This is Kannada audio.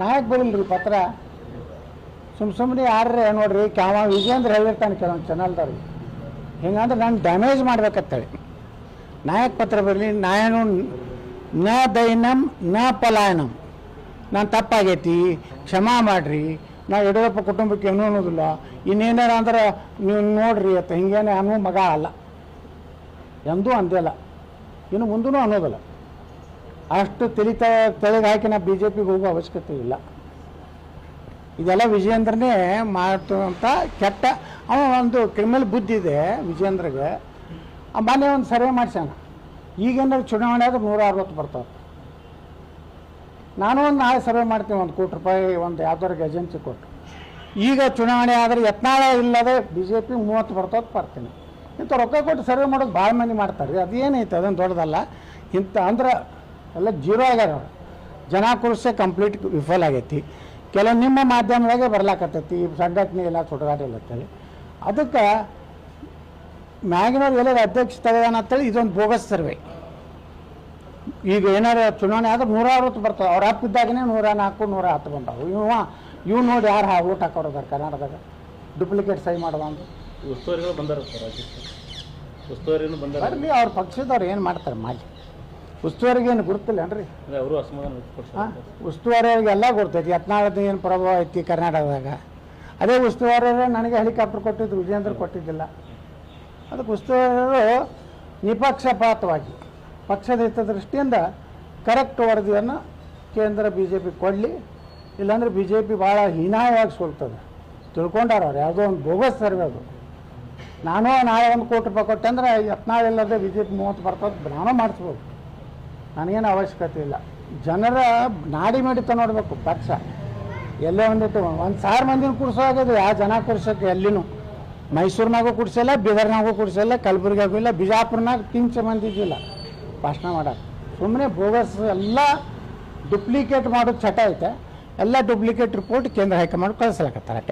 ನಾಯಕ್ ಬರಲ್ರಿ ಪತ್ರ, ಸುಮ್ ಸುಮ್ಮನೆ ಯಾರ್ರೆ ನೋಡ್ರಿ ಕ್ಯಾವ ವಿಜೇಂದ್ರ ಹೇಳಿರ್ತಾನೆ ಕೆಲವೊಂದು ಚಾನಲ್ದವ್ರಿಗೆ ಹಿಂಗಂದ್ರೆ ನಾನು ಡ್ಯಾಮೇಜ್ ಮಾಡ್ಬೇಕತ್ತೇಳಿ ನಾಯಕ್ ಪತ್ರ ಬರಲಿ, ನಾಯನು ನ ದೈನಂ, ನ ಪಲಾಯನಂ. ನಾನು ತಪ್ಪಾಗೈತಿ, ಕ್ಷಮಾ ಮಾಡ್ರಿ ನಾ ಯಡಿಯೂರಪ್ಪ ಕುಟುಂಬಕ್ಕೆ ಏನೂ ಅನ್ನೋದಿಲ್ಲ. ಇನ್ನೇನಾರ ಅಂದ್ರೆ ನೀವು ನೋಡ್ರಿ ಅಂತ ಹಿಂಗೇನೆ ಅನ್ನೋ ಮಗ ಅಲ್ಲ. ಎಂದೂ ಅಂದಿಲ್ಲ ಇನ್ನು ಮುಂದೂ ಅನ್ನೋದಿಲ್ಲ. ಅಷ್ಟು ತಿಳಿತ ತೆಳಗೆ ಹಾಕಿ ನಾವು ಬಿ ಜೆ ಪಿಗೆ ಹೋಗೋ ಅವಶ್ಯಕತೆ ಇಲ್ಲ. ಇದೆಲ್ಲ ವಿಜಯೇಂದ್ರನೇ ಮಾಡುವಂಥ ಕೆಟ್ಟ, ಅವ ಒಂದು ಕ್ರಿಮಿನಲ್ ಬುದ್ಧಿ ಇದೆ ವಿಜಯೇಂದ್ರಗೆ. ಆ ಮೊನ್ನೆ ಒಂದು ಸರ್ವೆ ಮಾಡ್ಸ್ಯಾನ. ಈಗೇನಾದ್ರು ಚುನಾವಣೆ ಆದ್ರೆ ನೂರ ಅರವತ್ತು ಬರ್ತಾವೆ. ನಾನು ಒಂದು ನಾಳೆ ಸರ್ವೆ ಮಾಡ್ತೀನಿ, ಒಂದು ಕೋಟಿ ರೂಪಾಯಿ, ಒಂದು ಯಾವ್ದಾರಿಗೆ ಏಜೆನ್ಸಿ ಕೊಟ್ಟು. ಈಗ ಚುನಾವಣೆ ಆದರೆ ಯತ್ನಾಳ ಇಲ್ಲದೆ ಬಿ ಜೆ ಪಿ ಮೂವತ್ತು ಬರ್ತದೆ ಬರ್ತೀನಿ ಇಂಥ ರೊಕ್ಕ ಕೊಟ್ಟು ಸರ್ವೆ ಮಾಡೋದು ಭಾಳ ಮಂದಿ ಮಾಡ್ತಾರೆ ರೀ. ಅದೇನೈತೆ? ಅದೇನು ದೊಡ್ಡದಲ್ಲ. ಇಂಥ ಅಂದ್ರೆ ಎಲ್ಲ ಜೀರೋ ಆಗ್ಯಾರ ಅವ್ರು. ಜನ ಕುರ್ಸೆ ಕಂಪ್ಲೀಟ್ ವಿಫಲ ಆಗೈತಿ. ಕೆಲವು ನಿಮ್ಮ ಮಾಧ್ಯಮದಾಗೆ ಬರ್ಲಾಕತ್ತೈತಿ ಈ ಸಂಘಟನೆ ಎಲ್ಲ ಅಂತೇಳಿ. ಅದಕ್ಕೆ ಮ್ಯಾಗಿನವ್ರು ಎಲ್ಲರ ಅಧ್ಯಕ್ಷ ಅಂತೇಳಿ ಇದೊಂದು ಬೋಗಸ್ ಸರ್ವೆ. ಈಗ ಏನಾರು ಚುನಾವಣೆ ಆದ್ರೆ ನೂರ ಅರವತ್ತು ಬರ್ತವೆ. ಅವ್ರ ಅಪ್ಪ ಇದ್ದಾಗನೇ ನೂರ ನಾಲ್ಕು ನೂರ ಹತ್ತು ಬಂದವು. ಇವ ಇವ್ ನೋಡಿ ಯಾರು ಹಾ ಊಟ ಹಾಕೋದಾರ ಕರ್ನಾಟಕದಾಗ. ಡುಪ್ಲಿಕೇಟ್ ಸೈ ಮಾಡೋದು ಅಂದ್ರೆ ಉಸ್ತುವಾರಿಗಳು ಬಂದಾರ ಸರ್ ಉಸ್ತುವಾರಿನೂ ಬಂದಾರ. ಅವ್ರ ಪಕ್ಷದವ್ರು ಏನು ಮಾಡ್ತಾರೆ ಮಾಡಿ ಉಸ್ತುವಾರಿಗೆ ಏನು ಗುರುತಿಲ್ಲನ್ರಿ ಅಂದ್ರೆ ಅವರು ಅಸಮಾಧಾನ ಹಾಂ ಉಸ್ತುವಾರಿಯವ್ರಿಗೆ ಎಲ್ಲ ಗೊತ್ತೈತಿ ಯತ್ನಾಳದ ಏನು ಪ್ರಭಾವ ಐತಿ ಕರ್ನಾಟಕದಾಗ. ಅದೇ ಉಸ್ತುವಾರಿಯವ್ರೆ ನನಗೆ ಹೆಲಿಕಾಪ್ಟರ್ ಕೊಟ್ಟಿದ್ದು ವಿಜೇಂದ್ರ ಕೊಟ್ಟಿದ್ದಿಲ್ಲ. ಅದಕ್ಕೆ ಉಸ್ತುವಾರಿಯವರು ನಿಪಕ್ಷಪಾತವಾಗಿ ಪಕ್ಷದ ಹಿತದೃಷ್ಟಿಯಿಂದ ಕರೆಕ್ಟ್ ವರದಿಯನ್ನು ಕೇಂದ್ರ ಬಿ ಜೆ ಪಿ ಕೊಡಲಿ ಇಲ್ಲಾಂದರೆ ಬಿ ಜೆ ಪಿ ಭಾಳ ಹೀನಾಯವಾಗಿ ಸೋಲ್ತದೆ. ತಿಳ್ಕೊಂಡಾರ ಅವ್ರು ಯಾವುದೋ ಒಂದು ಬೋಗಸ್ ಸರ್ವೆ ಅದು. ನಾನು ನಾಳೆ ಒಂದು ಕೋಟಿ ರೂಪಾಯಿ ಕೊಟ್ಟೆ ಅಂದ್ರೆ ಯತ್ನಾಳಿಲ್ಲದೆ ಬಿ ಜೆ ಪಿ ಮೂವತ್ತು ಬರ್ತದೆ ನಾನು ಮಾಡಿಸ್ಬೋದು. ನನಗೇನು ಅವಶ್ಯಕತೆ ಇಲ್ಲ. ಜನರ ನಾಡಿ ಮಿಡಿತ ನೋಡಬೇಕು, ಪಕ್ಷ. ಎಲ್ಲೇ ಒಂದಿಟ್ಟು ಒಂದು ಸಾವಿರ ಮಂದಿನ ಆಗೋದು ಯಾವ ಜನ ಕೂಡ್ಸೋಕೆ ಎಲ್ಲಿನೂ? ಮೈಸೂರಿನಾಗೂ ಕುಡ್ಸಲ್ಲ, ಬೀದರ್ನಾಗೂ ಕುಡ್ಸಲ್ಲ, ಕಲಬುರಗಿಯಾಗೂ ಇಲ್ಲ, ಬಿಜಾಪುರ್ನಾಗ ಕಿಂಚ ಮಂದಿ ಇದ್ದಿಲ್ಲ. ಭಾಷಣ ಮಾಡೋಕೆ ಸುಮ್ಮನೆ ಬೋಗಸ್ ಎಲ್ಲ ಡುಪ್ಲಿಕೇಟ್ ಮಾಡೋದು ಚಟ ಐತೆ. ಎಲ್ಲ ಡುಪ್ಲಿಕೇಟ್ ರಿಪೋರ್ಟ್ ಕೇಂದ್ರ ಹೈಕಮಾಂಡ್ ಕಳಿಸ್ಲಕತ್ತಾರೆ